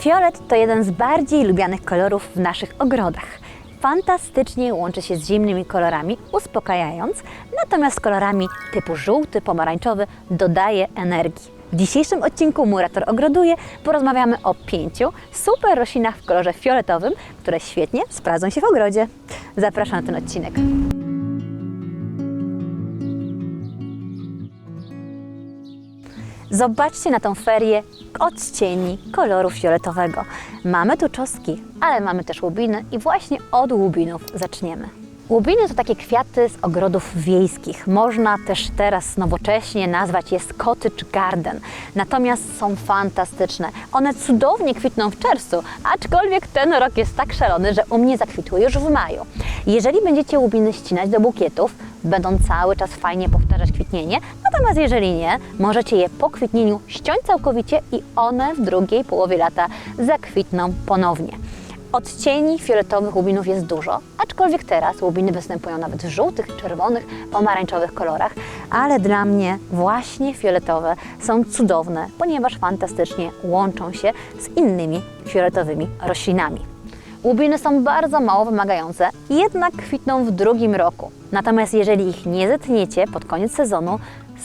Fiolet to jeden z bardziej lubianych kolorów w naszych ogrodach. Fantastycznie łączy się z zimnymi kolorami, uspokajając, natomiast kolorami typu żółty, pomarańczowy dodaje energii. W dzisiejszym odcinku Murator ogroduje porozmawiamy o pięciu super roślinach w kolorze fioletowym, które świetnie sprawdzą się w ogrodzie. Zapraszam na ten odcinek. Zobaczcie na tą ferię odcieni koloru fioletowego. Mamy tu czosnki, ale mamy też łubiny i właśnie od łubinów zaczniemy. Łubiny to takie kwiaty z ogrodów wiejskich. Można też teraz nowocześnie nazwać je cottage garden. Natomiast są fantastyczne. One cudownie kwitną w czerwcu, aczkolwiek ten rok jest tak szalony, że u mnie zakwitły już w maju. Jeżeli będziecie łubiny ścinać do bukietów, będą cały czas fajnie powtarzać kwitnienie, natomiast jeżeli nie, możecie je po kwitnieniu ściąć całkowicie i one w drugiej połowie lata zakwitną ponownie. Odcieni fioletowych łubinów jest dużo, aczkolwiek teraz łubiny występują nawet w żółtych, czerwonych, pomarańczowych kolorach, ale dla mnie właśnie fioletowe są cudowne, ponieważ fantastycznie łączą się z innymi fioletowymi roślinami. Łubiny są bardzo mało wymagające, jednak kwitną w drugim roku. Natomiast jeżeli ich nie zetniecie pod koniec sezonu,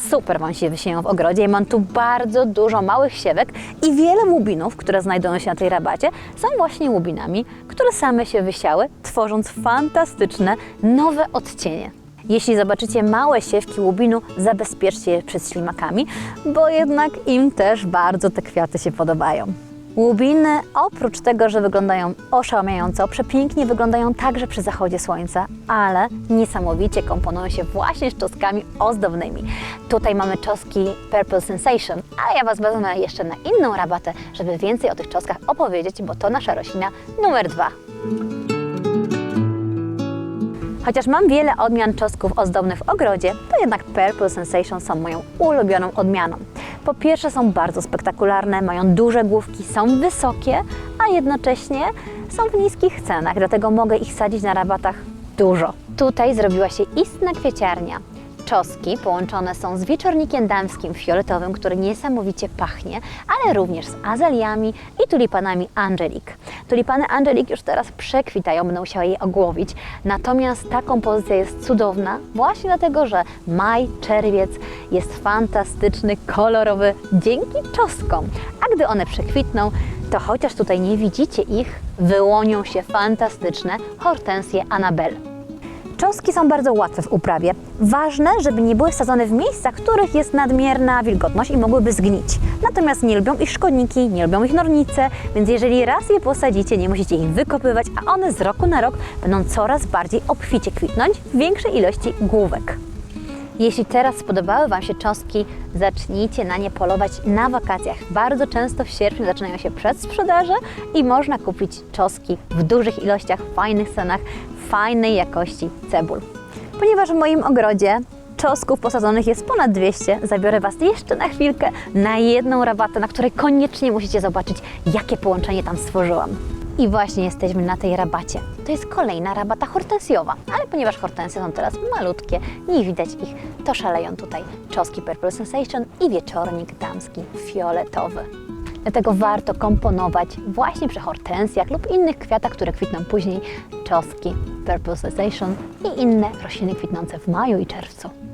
super Wam się wysieją w ogrodzie. Mam tu bardzo dużo małych siewek i wiele łubinów, które znajdują się na tej rabacie, są właśnie łubinami, które same się wysiały, tworząc fantastyczne, nowe odcienie. Jeśli zobaczycie małe siewki łubinu, zabezpieczcie je przed ślimakami, bo jednak im też bardzo te kwiaty się podobają. Łubiny, oprócz tego, że wyglądają oszałamiająco, przepięknie wyglądają także przy zachodzie słońca, ale niesamowicie komponują się właśnie z czosnkami ozdobnymi. Tutaj mamy czoski Purple Sensation, a ja Was wezmę jeszcze na inną rabatę, żeby więcej o tych czoskach opowiedzieć, bo to nasza roślina numer dwa. Chociaż mam wiele odmian czosnków ozdobnych w ogrodzie, to jednak Purple Sensation są moją ulubioną odmianą. Po pierwsze są bardzo spektakularne, mają duże główki, są wysokie, a jednocześnie są w niskich cenach, dlatego mogę ich sadzić na rabatach dużo. Tutaj zrobiła się istna kwieciarnia. Czoski połączone są z wieczornikiem damskim fioletowym, który niesamowicie pachnie, ale również z azaliami i tulipanami Angelique. Tulipany Angelique już teraz przekwitają, będę musiała je ogłowić, natomiast ta kompozycja jest cudowna właśnie dlatego, że maj, czerwiec jest fantastyczny, kolorowy dzięki czosnkom. A gdy one przekwitną, to chociaż tutaj nie widzicie ich, wyłonią się fantastyczne hortensje Annabelle. Czosnki są bardzo łatwe w uprawie. Ważne, żeby nie były sadzone w miejscach, w których jest nadmierna wilgotność i mogłyby zgnić. Natomiast nie lubią ich szkodniki, nie lubią ich nornice, więc jeżeli raz je posadzicie, nie musicie ich wykopywać, a one z roku na rok będą coraz bardziej obficie kwitnąć w większej ilości główek. Jeśli teraz spodobały Wam się czosnki, zacznijcie na nie polować na wakacjach. Bardzo często w sierpniu zaczynają się przedsprzedaże i można kupić czoski w dużych ilościach, fajnych cenach, fajnej jakości cebul. Ponieważ w moim ogrodzie czosnków posadzonych jest ponad 200, zabiorę Was jeszcze na chwilkę na jedną rabatę, na której koniecznie musicie zobaczyć, jakie połączenie tam stworzyłam. I właśnie jesteśmy na tej rabacie. To jest kolejna rabata hortensjowa, ale ponieważ hortensje są teraz malutkie, nie widać ich, to szaleją tutaj czoski Purple Sensation i wieczornik damski fioletowy. Dlatego warto komponować właśnie przy hortensjach lub innych kwiatach, które kwitną później, czoski Purple Sensation i inne rośliny kwitnące w maju i czerwcu.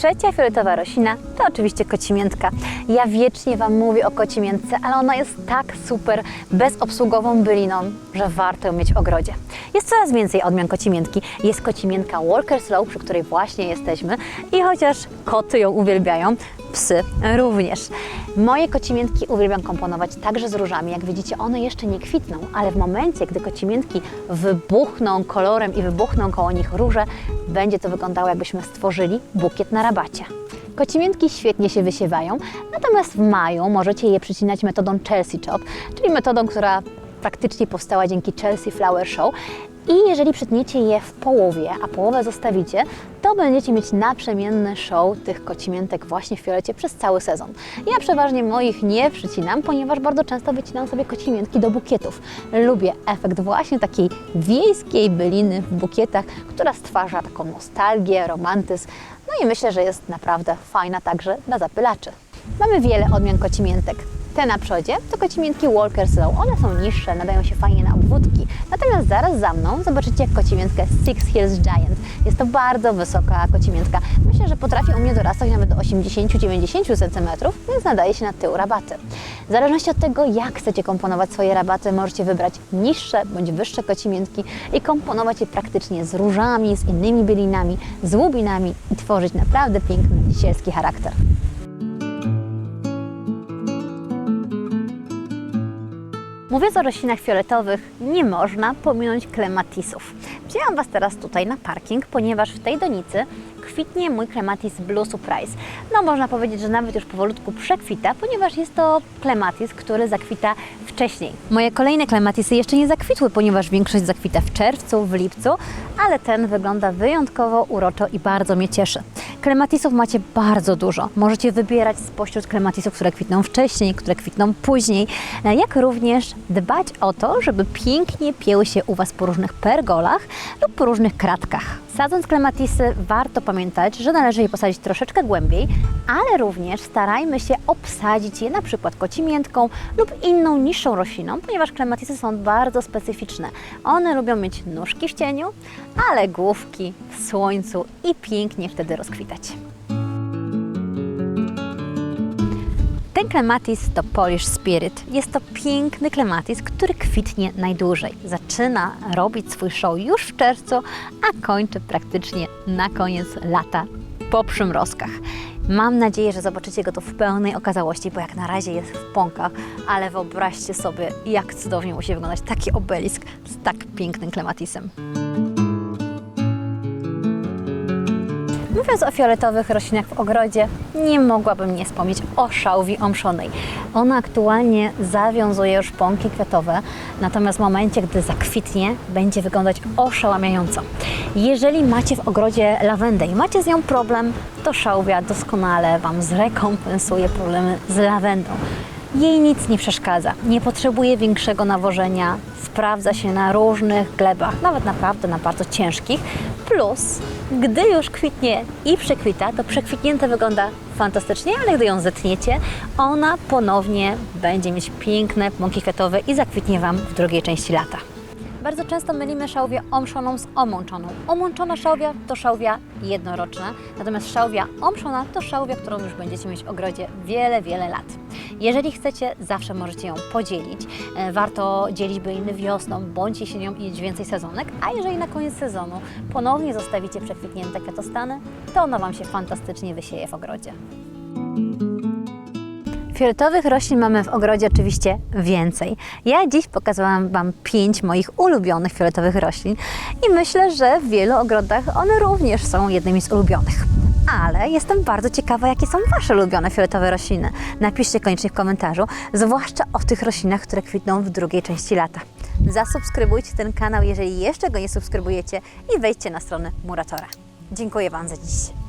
Trzecia fioletowa roślina to oczywiście kocimiętka. Ja wiecznie Wam mówię o kocimiętce, ale ona jest tak super bezobsługową byliną, że warto ją mieć w ogrodzie. Jest coraz więcej odmian kocimiętki. Jest kocimiętka Walker Slow, przy której właśnie jesteśmy i chociaż koty ją uwielbiają, psy również. Moje kocimiętki uwielbiam komponować także z różami. Jak widzicie, one jeszcze nie kwitną, ale w momencie, gdy kocimiętki wybuchną kolorem i wybuchną koło nich róże, będzie to wyglądało, jakbyśmy stworzyli bukiet na rabacie. Kocimiętki świetnie się wysiewają, natomiast w maju możecie je przycinać metodą Chelsea Chop, czyli metodą, która praktycznie powstała dzięki Chelsea Flower Show. I jeżeli przytniecie je w połowie, a połowę zostawicie, to będziecie mieć naprzemienny show tych kocimiętek właśnie w fiolecie przez cały sezon. Ja przeważnie moich nie przycinam, ponieważ bardzo często wycinam sobie kocimiętki do bukietów. Lubię efekt właśnie takiej wiejskiej byliny w bukietach, która stwarza taką nostalgię, romantyzm, No i myślę, że jest naprawdę fajna także dla zapylaczy. Mamy wiele odmian kocimiętek. Te na przodzie to kocimiętki Walker Slow. One są niższe, nadają się fajnie na obwódki. Natomiast zaraz za mną zobaczycie kocimiętkę Six Hills Giant. Jest to bardzo wysoka kocimiętka. Myślę, że potrafi u mnie dorastać nawet do 80-90 cm, więc nadaje się na tył rabaty. W zależności od tego, jak chcecie komponować swoje rabaty, możecie wybrać niższe bądź wyższe kocimiętki i komponować je praktycznie z różami, z innymi bielinami, z łubinami i tworzyć naprawdę piękny sielski charakter. Mówiąc o roślinach fioletowych, nie można pominąć klematisów. Wzięłam Was teraz tutaj na parking, ponieważ w tej donicy kwitnie mój klematis Blue Surprise. No można powiedzieć, że nawet już powolutku przekwita, ponieważ jest to klematis, który zakwita wcześniej. Moje kolejne klematisy jeszcze nie zakwitły, ponieważ większość zakwita w czerwcu, w lipcu, ale ten wygląda wyjątkowo uroczo i bardzo mnie cieszy. Klematisów macie bardzo dużo. Możecie wybierać spośród klematisów, które kwitną wcześniej, które kwitną później, e, jak również dbać o to, żeby pięknie pieły się u Was po różnych pergolach lub po różnych kratkach. Sadząc klematisy, warto pamiętać, że należy je posadzić troszeczkę głębiej, ale również starajmy się obsadzić je na przykład kocimiętką lub inną niższą rośliną, ponieważ klematisy są bardzo specyficzne. One lubią mieć nóżki w cieniu, ale główki w słońcu i pięknie wtedy rozkwitać. Ten klematis to Polish Spirit. Jest to piękny klematis, który kwitnie najdłużej. Zaczyna robić swój show już w czerwcu, a kończy praktycznie na koniec lata po przymrozkach. Mam nadzieję, że zobaczycie go tu w pełnej okazałości, bo jak na razie jest w pąkach, ale wyobraźcie sobie, jak cudownie musi wyglądać taki obelisk z tak pięknym klematisem. Mówiąc o fioletowych roślinach w ogrodzie, nie mogłabym nie wspomnieć o szałwi omszonej. Ona aktualnie zawiązuje już pąki kwiatowe, natomiast w momencie, gdy zakwitnie, będzie wyglądać oszałamiająco. Jeżeli macie w ogrodzie lawendę i macie z nią problem, to szałwia doskonale Wam zrekompensuje problemy z lawendą. Jej nic nie przeszkadza, nie potrzebuje większego nawożenia, sprawdza się na różnych glebach, nawet naprawdę na bardzo ciężkich. Plus, gdy już kwitnie i przekwita, to przekwitnięte wygląda fantastycznie, ale gdy ją zetniecie, ona ponownie będzie mieć piękne pąki kwiatowe i zakwitnie Wam w drugiej części lata. Bardzo często mylimy szałwię omszoną z omączoną. Omączona szałwia to szałwia jednoroczna, natomiast szałwia omszona to szałwia, którą już będziecie mieć w ogrodzie wiele, wiele lat. Jeżeli chcecie, zawsze możecie ją podzielić. E, Warto dzielić byliny wiosną bądź jesienią i mieć więcej sezonek, a jeżeli na koniec sezonu ponownie zostawicie przekwitnięte kwiatostany, to ona Wam się fantastycznie wysieje w ogrodzie. Fioletowych roślin mamy w ogrodzie oczywiście więcej. Ja dziś pokazałam Wam pięć moich ulubionych fioletowych roślin i myślę, że w wielu ogrodach one również są jednymi z ulubionych. Ale jestem bardzo ciekawa, jakie są Wasze ulubione fioletowe rośliny. Napiszcie koniecznie w komentarzu, zwłaszcza o tych roślinach, które kwitną w drugiej części lata. Zasubskrybujcie ten kanał, jeżeli jeszcze go nie subskrybujecie i wejdźcie na stronę Muratora. Dziękuję Wam za dziś.